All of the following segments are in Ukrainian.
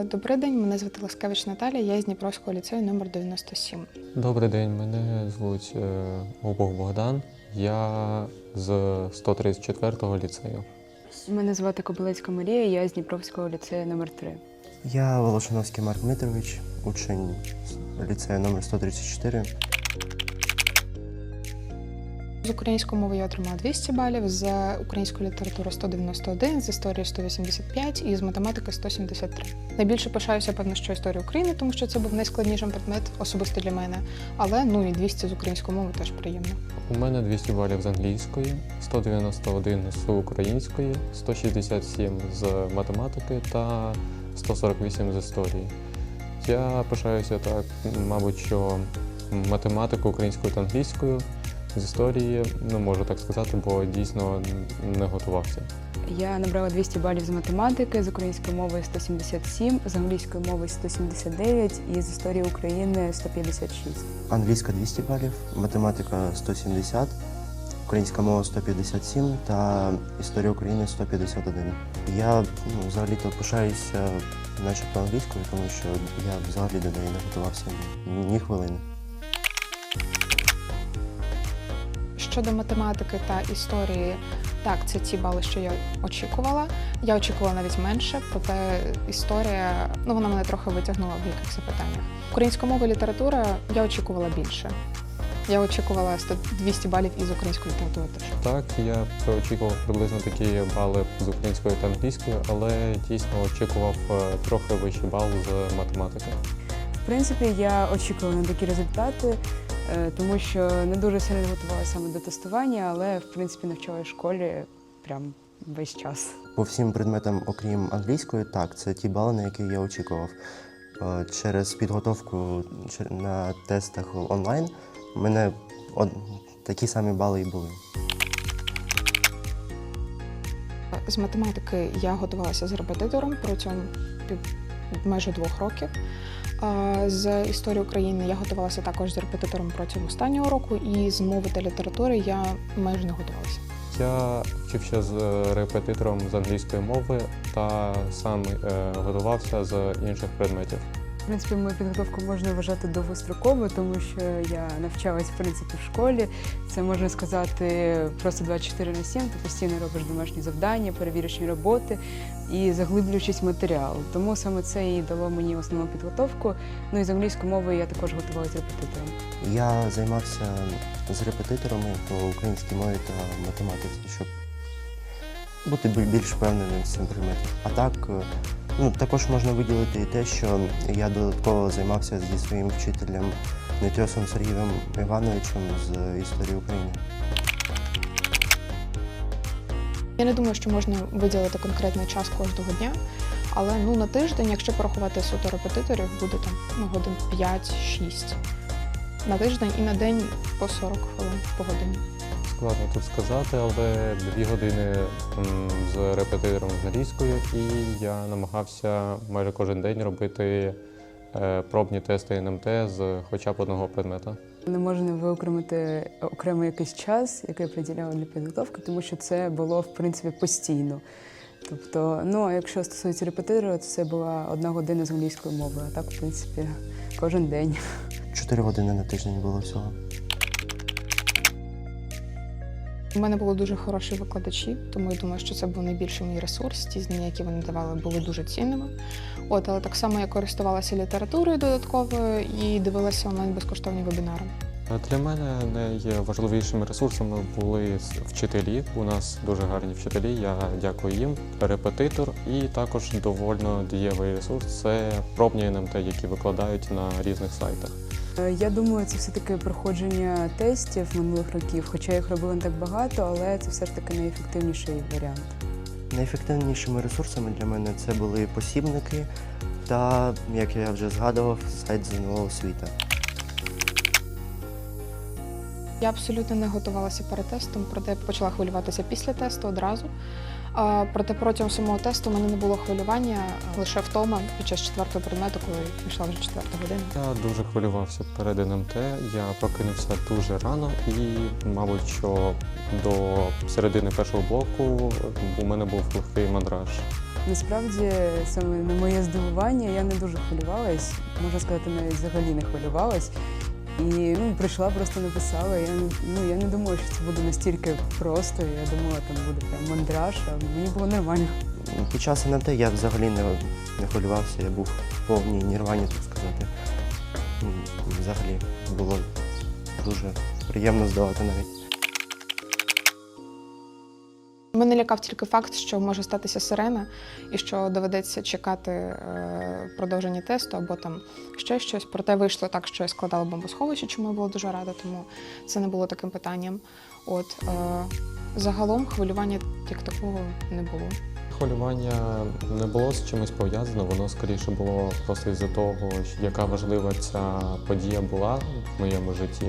Добрий день, мене звати Ласкевич Наталія, я з Дніпровського ліцею номер 97. Добрий день, мене звуть е, Обох Богдан. Я з 134-го ліцею. Мене звати Кобилецька Марія, я з Дніпровського ліцею номер 3 Я Волошиновський Марк Дмитрович, учень ліцею номер 134. З української мови я отримала 200 балів, з української літератури 191, з історії 185 і з математики 173. Найбільше пишаюся, певно, що історія України, тому що це був найскладніший предмет особисто для мене. Але ну і 200 з української мови теж приємно. У мене 200 балів з англійської, 191 з української, 167 з математики та 148 з історії. Я пишаюся так, мабуть, що математику українською та англійською з історії не можу так сказати, бо дійсно не готувався. Я набрала 200 балів з математики, з української мови 177, з англійської мови 179 і з історії України 156. Англійська 200 балів, математика 170, українська мова 157 та історія України 151. Я ну, взагалі-то пишаюся начебто англійською, тому що я взагалі до неї не готувався ні хвилини. Щодо математики та історії, так, це ті бали, що я очікувала. Я очікувала навіть менше, проте історія ну вона мене трохи витягнула в якихось запитаннях. Українська мова і література я очікувала більше. Я очікувала 100 200 балів із української літератури теж. Так, я очікував приблизно такі бали з української та англійської, але дійсно очікував е, трохи вищий бал з математики. В принципі, я очікувала на такі результати, тому що не дуже сильно готувалася саме до тестування, але в принципі навчалася в школі прям весь час. По всім предметам, окрім англійської, так, це ті бали, на які я очікував. Е, Через підготовку на тестах онлайн у мене такі самі бали і були. З математики я готувалася з репетитором протягом майже двох років. З історії України я готувалася також з репетитором протягом останнього року, і з мови та літератури я майже не готувалася. Я вчився з е, репетитором з англійської мови та сам е, готувався з інших предметів. В принципі, мою підготовку можна вважати довгостроковою, тому що я навчалась в принципі в школі. Це можна сказати просто 24 на 7, ти постійно робиш домашні завдання, перевірочні роботи і заглиблюючись в матеріал. Тому саме це і дало мені основну підготовку. Ну і з англійської мови я також готувалася репетитором. Я займався з репетиторами по українській мові та математиці, щоб бути більш впевненим в цим предметом. А так, ну, також можна виділити і те, що я додатково займався зі своїм вчителем Нетьосом Сергієм Івановичем з історії України. Я не думаю, що можна виділити конкретний час кожного дня, але ну на тиждень, якщо порахувати суто репетиторів, буде там ну, годин 5-6 на тиждень і на день по 40 хвилин по годині. Складно тут сказати, але дві години з репетитором з англійської, і я намагався майже кожен день робити е, пробні тести НМТ з хоча б одного предмета. Не можна виокремити окремо якийсь час, який я приділяла для підготовки, тому що це було в принципі постійно. Тобто, ну а якщо стосується репетитора, то це була одна година з англійської мови, а так, в принципі, кожен день. Чотири години на тиждень було всього. У мене були дуже хороші викладачі, тому я думаю, що це був найбільший мій ресурс. Ті знання, які вони давали, були дуже цінними. От, але так само я користувалася літературою додатковою і дивилася онлайн безкоштовні вебінари. Е, Для мене найважливішими ресурсами були вчителі. У нас дуже гарні вчителі. Я дякую їм. Репетитор і також довольно дієвий ресурс це пробні НМТ, які викладають на різних сайтах. Е, Я думаю, це все-таки проходження тестів минулих років, хоча їх робили не так багато, але це все ж таки найефективніший варіант. Найефективнішими ресурсами для мене це були посібники та, як я вже згадував, сайт ЗНО освіта. Я абсолютно не готувалася перед тестом, проте почала хвилюватися після тесту одразу. А, проте протягом самого тесту у мене не було хвилювання, лише втома під час четвертого предмету, коли пішла вже четверта година. Я дуже хвилювався перед НМТ. Я прокинувся дуже рано і, мабуть, що до середини першого блоку у мене був легкий мандраж. Насправді, саме на моє здивування, я не дуже хвилювалась, можна сказати, навіть взагалі не хвилювалась. І ну, прийшла, просто написала. Я, ну, я не думала, що це буде настільки просто. Я думала, там буде прям мандраж, а мені було нормально. Під час НМТ я взагалі не, не хвилювався, я був в повній нірвані, так сказати. Взагалі було дуже приємно здавати навіть. Мене лякав тільки факт, що може статися сирена, і що доведеться чекати е, продовження тесту або там ще щось. Проте вийшло так, що я складала бомбосховище, чому я була дуже рада, тому це не було таким питанням. От е, загалом хвилювання як такого не було. Хвилювання не було з чимось пов'язано, воно скоріше було просто із-за того, яка важлива ця подія була в моєму житті.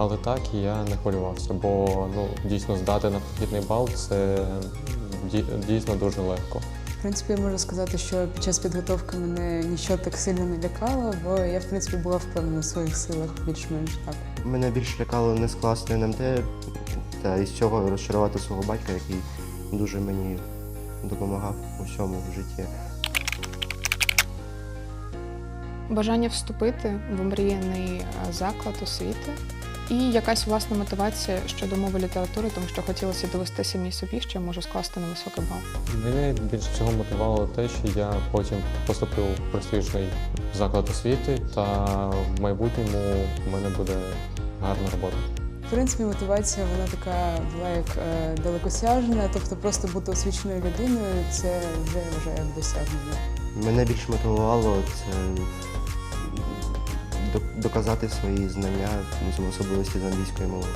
Але так я не хвилювався, бо ну дійсно здати на прохідний бал це дійсно дуже легко. В принципі, я можу сказати, що під час підготовки мене нічого так сильно не лякало, бо я, в принципі, була впевнена в своїх силах більш-менш так. Мене більш лякало не скласти НМТ та із цього розчарувати свого батька, який дуже мені допомагав у всьому в житті. Бажання вступити в омріяний е, заклад освіти і якась власна мотивація щодо мови літератури, тому що хотілося довести самі собі, що я можу скласти на високий бал. Мене більше всього мотивувало те, що я потім поступив в престижний заклад освіти, та в майбутньому в мене буде гарна робота. В принципі, мотивація вона така була як е, далекосяжна, тобто просто бути освіченою людиною це вже вважаю як досягнення. Мене більш мотивувало це доказати свої знання з особливості з англійської мови.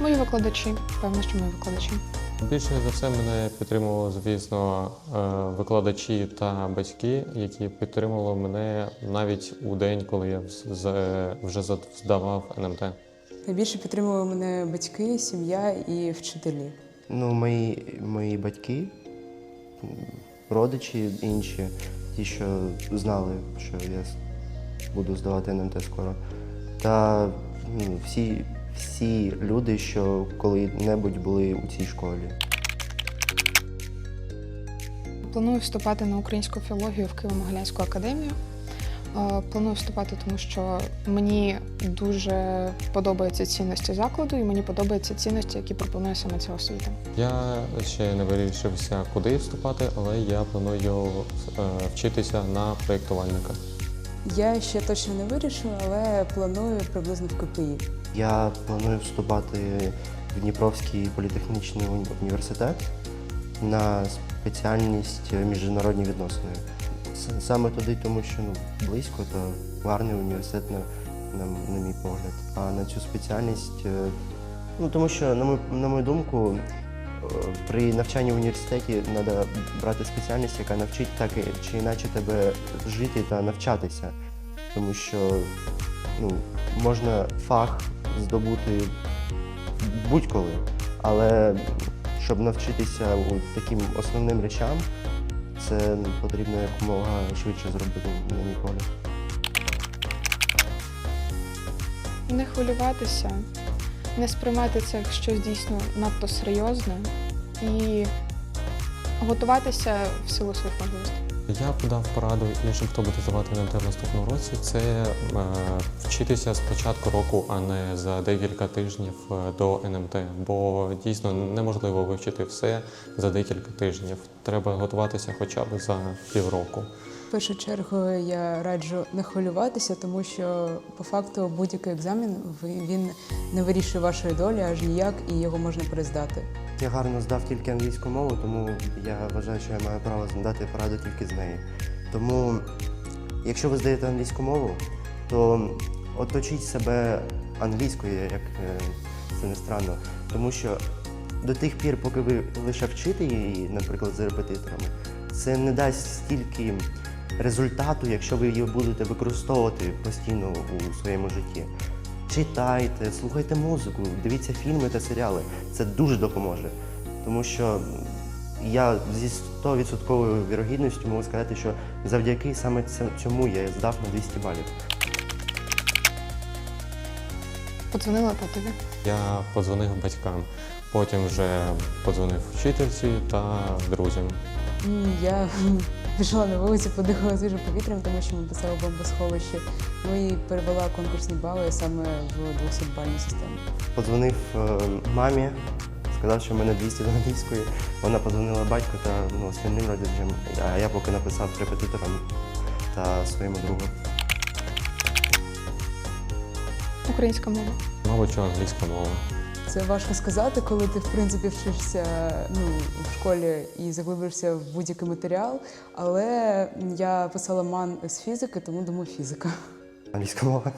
Мої викладачі, певно, що мої викладачі. Більше за все мене підтримували, звісно, е, викладачі та батьки, які підтримували мене навіть у день, коли я вже здавав НМТ. Найбільше підтримували мене батьки, сім'я і вчителі. Ну, мої, мої батьки, родичі інші, ті, що знали, що я буду здавати НМТ скоро. Та ну, всі, всі люди, що коли-небудь були у цій школі. Планую вступати на українську філологію в Києво-Могилянську академію. Е, Планую вступати, тому що мені дуже подобаються цінності закладу, і мені подобаються цінності, які пропонує саме ця освіта. Я ще не вирішився, куди вступати, але я планую е, вчитися на проєктувальника. Я ще точно не вирішила, але планую приблизно в КПІ. Я планую вступати в Дніпровський політехнічний університет на спеціальність міжнародні відносини. Саме туди, тому що ну, близько та гарний університет, на, на, на мій погляд. А на цю спеціальність, е, ну тому що, на мою, на мою думку, е, при навчанні в університеті треба брати спеціальність, яка навчить так чи іначе тебе жити та навчатися. Тому що ну, можна фах здобути будь-коли, але щоб навчитися таким основним речам, це потрібно якомога швидше зробити, на мій. Не хвилюватися, не сприймати це як щось дійсно надто серйозне і готуватися в силу своїх можливостей. Я б дав пораду іншим, хто буде здавати НМТ в наступному році, це е, вчитися з початку року, а не за декілька тижнів е, до НМТ. Бо дійсно неможливо вивчити все за декілька тижнів. Треба готуватися хоча б за півроку. В першу чергу я раджу не хвилюватися, тому що по факту будь-який екзамен він не вирішує вашої долі аж ніяк, і його можна перездати. Я гарно здав тільки англійську мову, тому я вважаю, що я маю право дати пораду тільки з неї. Тому, якщо ви здаєте англійську мову, то оточіть себе англійською, як е, це не странно. Тому що до тих пір, поки ви лише вчите її, наприклад, з репетиторами, це не дасть стільки результату, якщо ви її будете використовувати постійно у своєму житті. Читайте, слухайте музику, дивіться фільми та серіали. Це дуже допоможе. Тому що я зі 100% вірогідністю можу сказати, що завдяки саме цьому я здав на 200 балів. Подзвонила татові. Я подзвонив батькам. Потім вже подзвонив вчительці та друзям. Я пішла на вулицю, подихала свіжим повітрям, тому що ми писали бомбосховище. Ну і перевела конкурсні бали саме в 200-бальну систему. Подзвонив е, мамі, сказав, що в мене 200 з англійської. Вона подзвонила батьку та ну, основним родичам, а я поки написав з репетитором та своєму другу. Українська мова. Мабуть, що англійська мова. Це важко сказати, коли ти в принципі вчишся ну, в школі і заглибишся в будь-який матеріал. Але я писала ман з фізики, тому думаю, фізика. Англійська мова.